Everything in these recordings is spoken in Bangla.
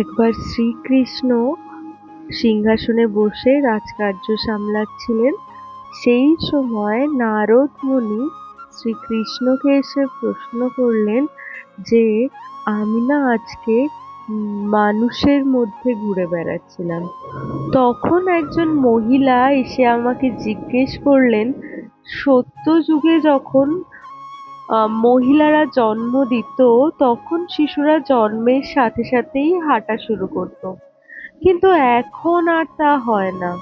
একবার শ্রীকৃষ্ণ সিংহাসনে বসে রাজকার্য সামলাচ্ছিলেন। সেই সময় নারদ মুনি শ্রীকৃষ্ণকে এসে প্রশ্ন করলেন যে, আমি না আজকে মানুষের মধ্যে ঘুরে বেড়াচ্ছিলাম। তখন একজন মহিলা এসে আমাকে জিজ্ঞেস করলেন, সত্য যুগে যখন মহিলারা জন্ম দিত, তখন শিশুরা জন্মের সাথে সাথেই হাঁটা শুরু করত। কিন্তু এখন আর তা হয় না।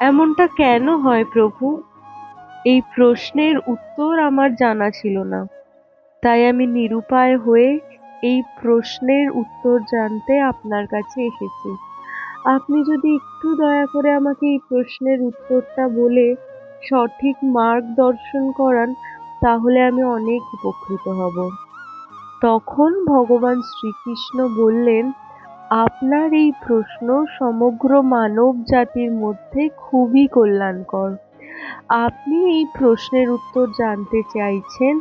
এমনটা কেন হয় প্রভু? এই প্রশ্নের উত্তর আমার জানা ছিল না। তাই আমি নিরুপায় হয়ে এই প্রশ্নের উত্তর জানতে আপনার কাছে এসেছি। আপনি যদি একটু দয়া করে আমাকে এই প্রশ্নের উত্তরটা বলে সঠিক মার্গদর্শন করান তাহলে আমি অনেক উপকৃত হব। তখন ভগবান শ্রীকৃষ্ণ বললেন, আপনার এই প্রশ্ন সমগ্র মানব জাতির মধ্যে খুবই কল্যাণকর। আপনি এই প্রশ্নের উত্তর জানতে চাইছেন,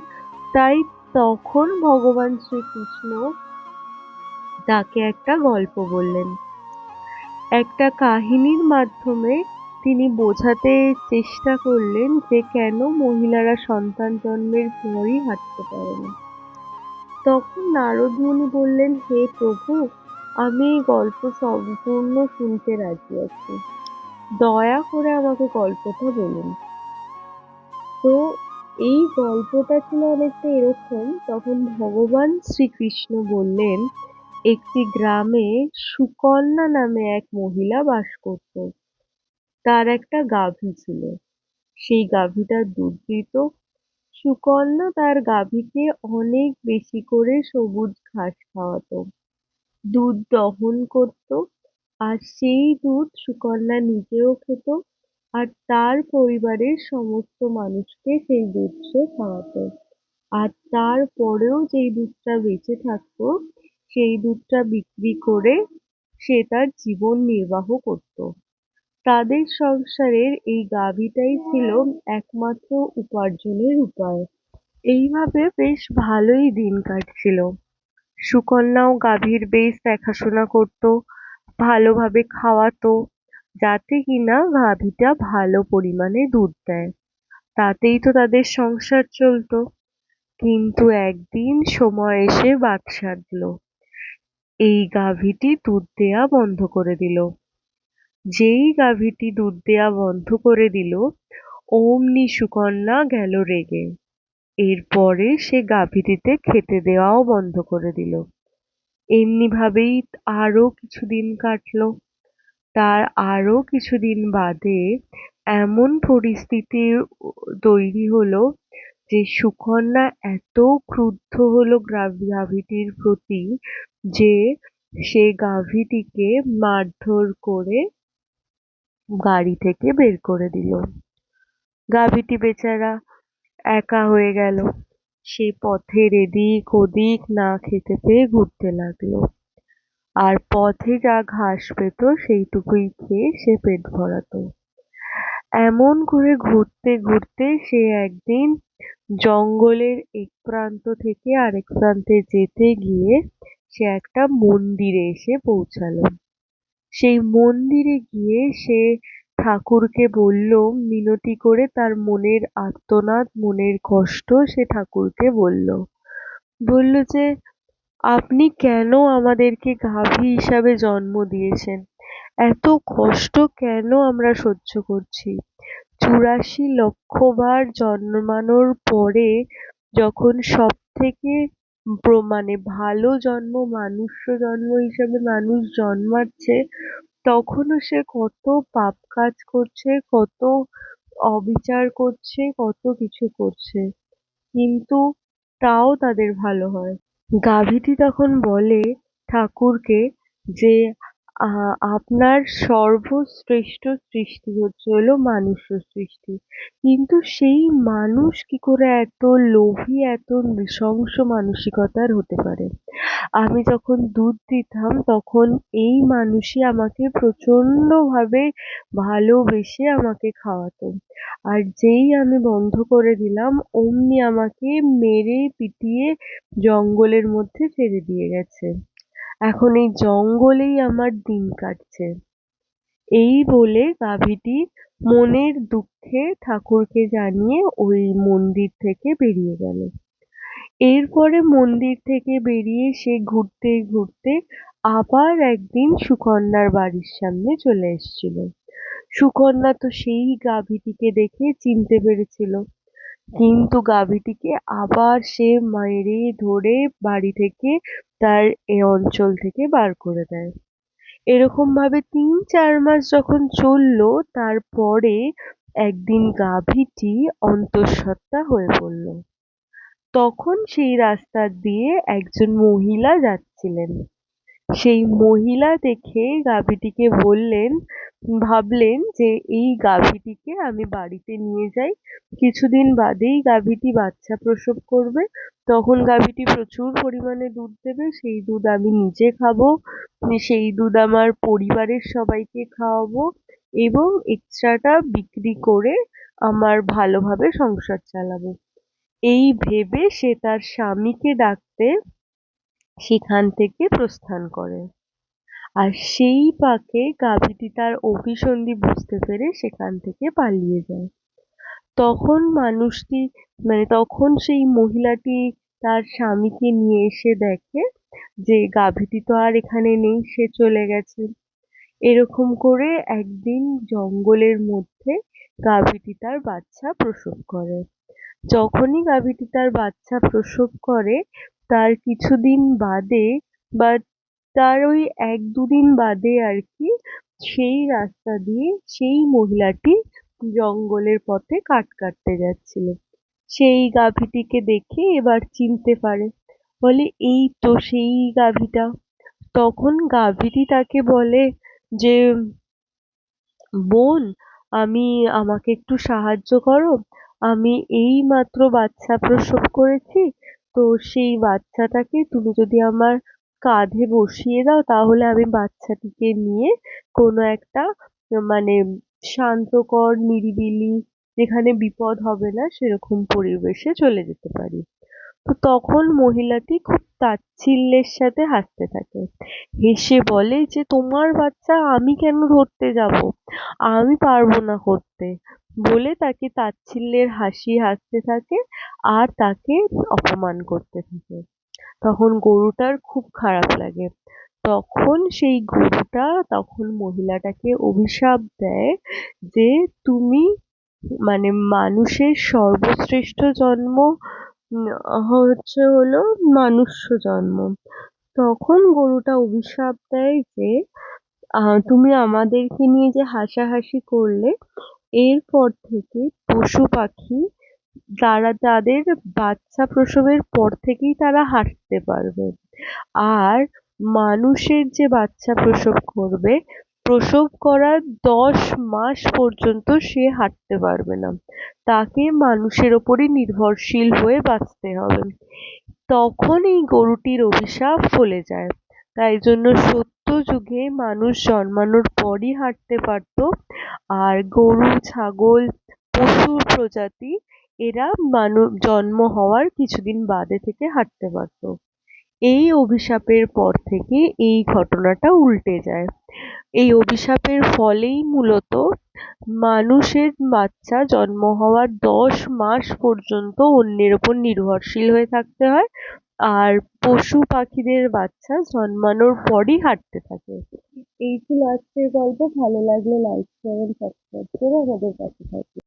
তাই তখন ভগবান শ্রীকৃষ্ণ তাকে একটা গল্প বললেন। একটা কাহিনীর মাধ্যমে তিনি বোঝাতে চেষ্টা করলেন যে কেন মহিলারা সন্তান জন্মের পরই হাঁটতে পারে না। তখন নারদ মুনি বললেন, হে প্রভু, আমি এই গল্প সম্পূর্ণ শুনতে রাজি আছি। দয়া করে আমাকে গল্পটা বলুন। তো এই গল্পটা ছিল অনেকটা এরকম, তখন ভগবান শ্রীকৃষ্ণ বললেন, একটি গ্রামে সুকন্যা নামে এক মহিলা বাস করত। তার একটা গাভী ছিল। সেই গাভীটা দুধ দিত সুকন্যা তার গাভীকে অনেক বেশি করে সবুজ ঘাস খাওয়াতো। দুধ দহন করত আর সেই দুধ সুকন্যা নিজেও খেত আর তার পরিবারের সমস্ত মানুষকে সেই দুধ সে খাওয়াতো। আর তারপরেও যেই দুধটা বেঁচে থাকতো, সেই দুধটা বিক্রি করে সে তার জীবন নির্বাহ করত। তাদের সংসারের এই গাভীটাই ছিল একমাত্র উপার্জনের উপায়। এইভাবে বেশ ভালোই দিন কাটছিল। সুকন্যাও গাভীর বেশ দেখাশোনা করত, ভালোভাবে খাওয়াতো, যাতে কিনা গাভীটা ভালো পরিমাণে দুধ দেয়। তাতেই তো তাদের সংসার চলতো। কিন্তু একদিন সময় এসে বাদ সাধল এই গাভীটি দুধ দেয়া বন্ধ করে দিল। যেই গাভীটি দুধ দেয়া বন্ধ করে দিল, অমনি সুকন্যা গেল রেগে। এরপরে সে গাভীটিতে খেতে দেওয়াও বন্ধ করে দিল। এমনি ভাবেই আরও কিছুদিন কাটলো। তার আরও কিছুদিন বাদে এমন পরিস্থিতি তৈরি হলো যে সুকন্যা এত ক্রুদ্ধ হলো গাভীটির প্রতি যে সে গাভীটিকে মারধর করে গাড়ি থেকে বের করে দিল। গাভীটি বেচারা একা হয়ে গেল। সে পথের এদিক ওদিক না খেতে পেয়ে ঘুরতে লাগল। আর পথে যা ঘাস পেত, সেইটুকুই খেয়ে সে পেট ভরাতো। এমন করে ঘুরতে ঘুরতে সে একদিন জঙ্গলের এক প্রান্ত থেকে আরেক প্রান্তে যেতে গিয়ে সে একটা মন্দিরে এসে পৌঁছালো। সেই মন্দিরে গিয়ে সে ঠাকুরকে বলল, মিনতি করে তার মনের আর্তনাদ, মনের কষ্ট সে ঠাকুরকে বলল। বলল যে, আপনি কেন আমাদেরকে গাভী হিসাবে জন্ম দিয়েছেন? এত কষ্ট কেন আমরা সহ্য করছি? চুরাশি লক্ষবার জন্মানোর পরে যখন সব থেকে মানে ভালো জন্ম, মানুষ্য জন্ম হিসাবে মানুষ জন্মাচ্ছে তখনও সে কত পাপ কাজ করছে, কত অবিচার করছে, কত কিছু করছে। কিন্তু তাও তাদের ভালো হয়। গাভীটি তখন বলে ঠাকুরকে যে আপনার সর্বশ্রেষ্ঠ সৃষ্টি হচ্ছে হলো মানুষ্য সৃষ্টি। কিন্তু সেই মানুষ কি করে এত লোভী, এত নৃশংস মানসিকতার হতে পারে? আমি যখন দুধ দিতাম, তখন এই মানুষই আমাকে প্রচণ্ডভাবে ভালোবেসে আমাকে খাওয়াতো। আর যেই আমি বন্ধ করে দিলাম, অমনি আমাকে মেরে পিটিয়ে জঙ্গলের মধ্যে ফেলে দিয়ে গেছে। এখন এই জঙ্গলেই আমার দিন কাটছে। এই বলে গাভীটি মনের দুঃখে ঠাকুরকে জানিয়ে ওই মন্দির থেকে বেরিয়ে গেল। এরপরে মন্দির থেকে বেরিয়ে সে ঘুরতে ঘুরতে আবার একদিন সুকন্যার বাড়ির সামনে চলে এসেছিল। সুকন্যা তো সেই গাভীটিকে দেখে চিনতে পেরেছিল। কিন্তু গাভীটিকে আবার সে মেরে ধরে বাড়ি থেকে তার এ অঞ্চল থেকে বার করে দেয়। এরকম ভাবে তিন চার মাস যখন চলল, তারপরে একদিন গাভীটি অন্তঃসত্ত্বা হয়ে পড়ল। তখন সেই রাস্তা দিয়ে একজন মহিলা যাচ্ছিলেন। সেই মহিলা দেখে গাভীটিকে বললেন, ভাবলেন যে এই গাভীটিকে আমি বাড়িতে নিয়ে যাই। কিছুদিন বাদেই গাভীটি বাচ্চা প্রসব করবে। তখন গাভীটি প্রচুর পরিমাণে দুধ দেবে। সেই দুধ আমি নিজে খাব। সেই দুধ আমার পরিবারের সবাইকে খাওয়াবো এবং এক্সট্রাটা বিক্রি করে আমার ভালোভাবে সংসার চালাবো। এই ভেবে সে তার স্বামীকে ডাকতে সেখান থেকে প্রস্থান করে। আর সেই পাকে গাভীটি তার অভিসন্ধি বুঝতে পেরে সেখান থেকে পালিয়ে যায়। তখন মানুষটি মানে তখন সেই মহিলাটি তার স্বামীকে নিয়ে এসে দেখে যে গাভীটি তো আর এখানে নেই, সে চলে গেছে। এরকম করে একদিন জঙ্গলের মধ্যে গাভীটি তার বাচ্চা প্রসব করে। যখনই গাভীটি তার বাচ্চা প্রসব করে তার কিছুদিন বাদে বা তার ওই এক দুদিন বাদে আর কি সেই রাস্তা দিয়ে সেই মহিলাটি জঙ্গলের পথে কাঠ কাটতে যাচ্ছিল। সেই গাভীটিকে দেখে এবার চিনতে পারে। বলে, এই তো সেই গাভীটা। তখন গাভীটি তাকে বলে যে, বোন, আমি, আমাকে একটু সাহায্য করো। আমি এই মাত্র বাচ্চা প্রসব করেছি তো সেই বাচ্চাটাকে তুমি যদি আমার কাঁধে বসিয়ে দাও, তাহলে আমি বাচ্চাটিকে নিয়ে কোনো একটা মানে শান্তকর, নিরিবিলি, যেখানে বিপদ হবে না, সেরকম পরিবেশে চলে যেতে পারি। তো তখন মহিলাটি খুব তাচ্ছিল্যের সাথে হাসতে থাকে। হেসে বলে যে, তোমার বাচ্চা, আমি কেন ধরতে যাব? আমি পারব না করতে বলে তাকে তাচ্ছিল্যের হাসি হাসতে থাকে আর তাকে অপমান করতে থাকে। তখন গরুটার খুব খারাপ লাগে। তখন সেই গরুটা, তখন মহিলাটাকে অভিশাপ দেয় যে, তুমি মানে মানুষের সর্বশ্রেষ্ঠ জন্ম হচ্ছে হলো মানুষ্য জন্ম। তখন গরুটা অভিশাপ দেয় যে তুমি আমাদেরকে নিয়ে যে হাসাহাসি করলে এরপর থেকে পশু পাখি যারা যাদের বাচ্চা প্রসবের পর থেকেই তারা হাঁটতে পারবে। আর মানুষের যে বাচ্চা প্রসব করবে, প্রসব করার দশ মাস পর্যন্ত সে হাঁটতে পারবে না। তাকে মানুষের ওপরই নির্ভরশীল হয়ে বাঁচতে হবে। তখন এই গরুটির অভিশাপ ফলে যায়। তাই জন্য সত্য যুগে মানুষ জন্মানোর পরই হাঁটতে পারত। আর গরু, ছাগল পশুর প্রজাতি এরা মানু, জন্ম হওয়ার কিছুদিন বাদে থেকে হাঁটতে পারত। এই অভিশাপের পর থেকে এই ঘটনাটা উল্টে যায়। এই অভিশাপের ফলেই মূলত মানুষের বাচ্চা জন্ম হওয়ার দশ মাস পর্যন্ত অন্যের ওপর নির্ভরশীল হয়ে থাকতে হয়, আর পশু পাখিদের বাচ্চা জন্মানোর পরই হাঁটতে থাকে। এই ছিল আজকের গল্প। ভালো লাগলে লাইক শেয়ার সাবস্ক্রাইব করে আমাদের পাশে থাকবে